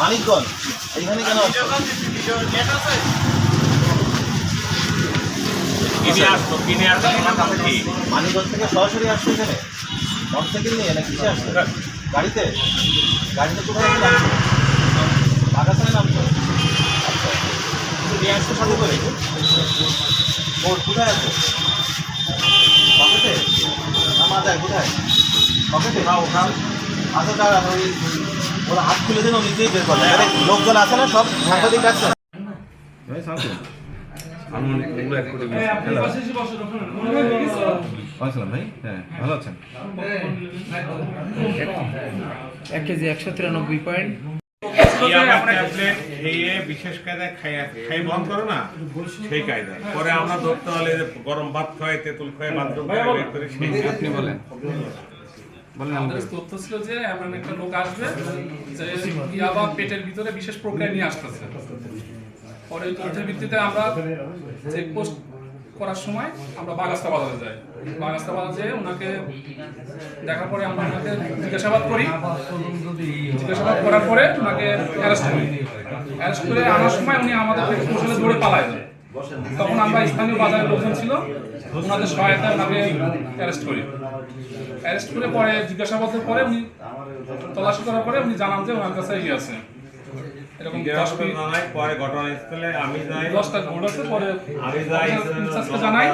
মানিকগঞ্জ এইখানে কেন মানিকগঞ্জ থেকে সরাসরি আসছো এখানে? মোটরসাইকেল নিয়ে না কিসে আসছো? গাড়িতে? গাড়িতে কোথায় আছে নামছো? আচ্ছা। নিয়ে আসছো সাথে করে? কোথায় আছে? কোথায় পকেটে না ওখান আচ্ছা দাঁড়া ওই ওরা হাত খুলে দেন ও নিজেই বের করবে লোকজন আছে না সব? সাংবাদিক ভাই হ্যাঁ এক কেজি একশো তিরানব্বই পয়েন্ট। বিশেষ কায়দায় খাইয়া খাই বন্ধ করো না সেই কায়দায়। পরে আমরা ধরতে হলে গরম ভাত খাই তেঁতুল খাই বাথরুম খাই বের করে সেই আপনি বলেন। বলেন আমাদের তথ্য ছিল যে এমন একটা লোক আসবে যে ইয়াবা পেটের ভিতরে বিশেষ প্রক্রিয়া নিয়ে আসতেছে। পরে তথ্যের ভিত্তিতে আমরা চেক পোস্ট করার সময় আমরা বাগাস্তা বাজারে যাই। বাগাস্তা বাজারে ওনাকে দেখার পরে আমরা ওনাকে জিজ্ঞাসাবাদ করি। জিজ্ঞাসাবাদ করার পরে ওনাকে অ্যারেস্ট করি। অ্যারেস্ট করে আনার সময় উনি আমাদের কৌশলে দৌড়ে পালায়। যায় তখন আমরা স্থানীয় বাজারের লোকজন ছিল, ওনাদের সহায়তায় ওনাকে অ্যারেস্ট করি। অ্যারেস্ট করে পরে জিজ্ঞাসাবাদের পরে উনি তল্লাশি করার পরে উনি জানান যে ওনার কাছে ইয়ে আছে। এরকম জানাই পরে ঘটনাস্থলে আমি যাই। দশটা গোড আছে পরে আমি যাই। ইনচার্জকে জানাই।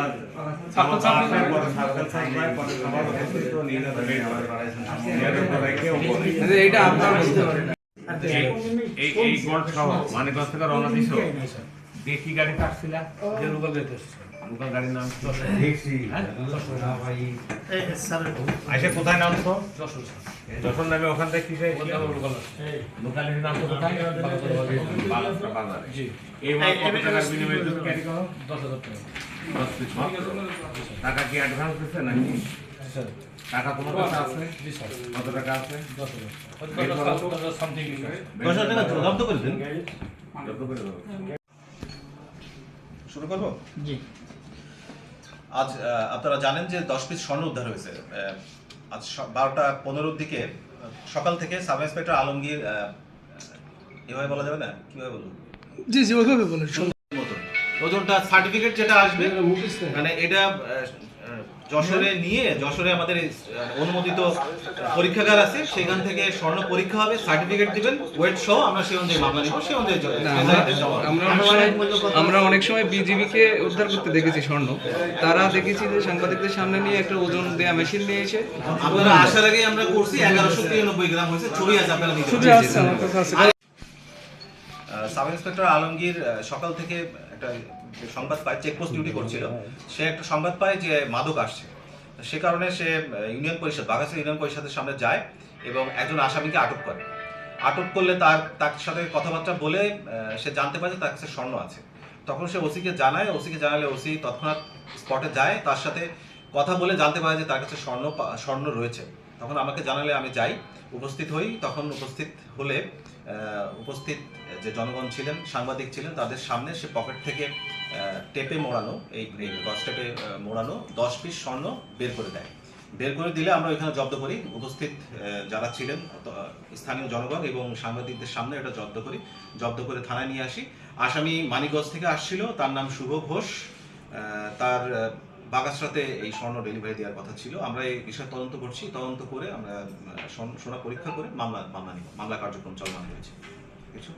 ছাত্র ছাত্রী পরে সার্কেল সাপ্লাই পরে সবার উপস্থিত নিয়ে যাবে। এইটা আপনার বলতে পারেন এই- এই গোল্ড সহ মানিকগঞ্জ থেকে রওনা দিছো? দেখি গাড়িতে আসছিলা যে লোকাল গাড়িতে লোকাল গাড়ির নাম? হ্যাঁ? আইসা কোথায় নামছো যখন নামে ওখান থেকে কিসে লোকালিটির নাম তো কোথায় বাজারে এই টাকার বিনিময়ে তুমি ক্যারি করো দশ পিস মাত্র। টাকা কি অ্যাডভান্স দিচ্ছে নাকি টাকা তোমার কাছে আছে কত টাকা আছে। দশ হাজার টাকা জব্দ করে দিন যত করে দাও। শুরু করব? জি। আজ আপনারা জানেন যে দশ পিস স্বর্ণ উদ্ধার হয়েছে। আজ বারোটা পনেরোর দিকে সকাল থেকে সাব ইন্সপেক্টর আলমগীর এভাবে বলা যাবে না? কীভাবে বলব? জি জি ওইভাবে বলেন। ওজনটা সার্টিফিকেট যেটা আসবে মানে এটা যশোরে নিয়ে যশোরে আমাদের অনুমোদিত পরীক্ষাগার আছে সেখান থেকে স্বর্ণ পরীক্ষা হবে সার্টিফিকেট দিবেন ওয়েট সহ আমরা সেই অনুযায়ী মামলা নিব সেই অনুযায়ী। আমরা অনেক সময় বিজিবিকে উদ্ধার করতে দেখেছি স্বর্ণ। তারা দেখেছি যে সাংবাদিকদের সামনে নিয়ে একটা ওজন দেয়া মেশিন নিয়ে এসে আপনারা আসার আগে আমরা করছি এগারোশো তিরানব্বই গ্রাম হয়েছে ছবি আছে আপনারা ছবি আছে সাব ইন্সপেক্টর আলমগীর সকাল থেকে একটা সংবাদ পায় চেকপোস্ট ডিউটি করছিল সে একটা সংবাদ পায় যে মাদক আসছে। সে কারণে সে ইউনিয়ন পরিষদ বাগাসা ইউনিয়ন পরিষদের সামনে যায় এবং একজন আসামিকে আটক করে। আটক করলে তার তার সাথে কথাবার্তা বলে সে জানতে পারে যে তার কাছে স্বর্ণ আছে। তখন সে ওসিকে জানায় ওসিকে জানালে ওসি তৎক্ষণাৎ স্পটে যায় তার সাথে কথা বলে জানতে পারে যে তার কাছে স্বর্ণ স্বর্ণ রয়েছে। তখন আমাকে জানালে আমি যাই। উপস্থিত হই, তখন উপস্থিত হলে উপস্থিত যে জনগণ ছিলেন, সাংবাদিক ছিলেন, তাদের সামনে সে পকেট থেকে টেপে মোড়ানো, এই গস টেপে মোড়ানো দশ পিস স্বর্ণ বের করে দেয়। বের করে দিলে আমরা ওইখানে জব্দ করি। উপস্থিত যারা ছিলেন স্থানীয় জনগণ এবং সাংবাদিকদের সামনে এটা জব্দ করি। জব্দ করে থানায় নিয়ে আসি। আসামি মানিকগঞ্জ থেকে আসছিল, তার নাম শুভ ঘোষ। তার বাগাসরাতে এই স্বর্ণ ডেলিভারি দেওয়ার কথা ছিল। আমরা এই বিষয়ে তদন্ত করছি। তদন্ত করে আমরা সোনা পরীক্ষা করে মামলা মামলা নিব। মামলা কার্যক্রম চলমান রয়েছে। কিছু?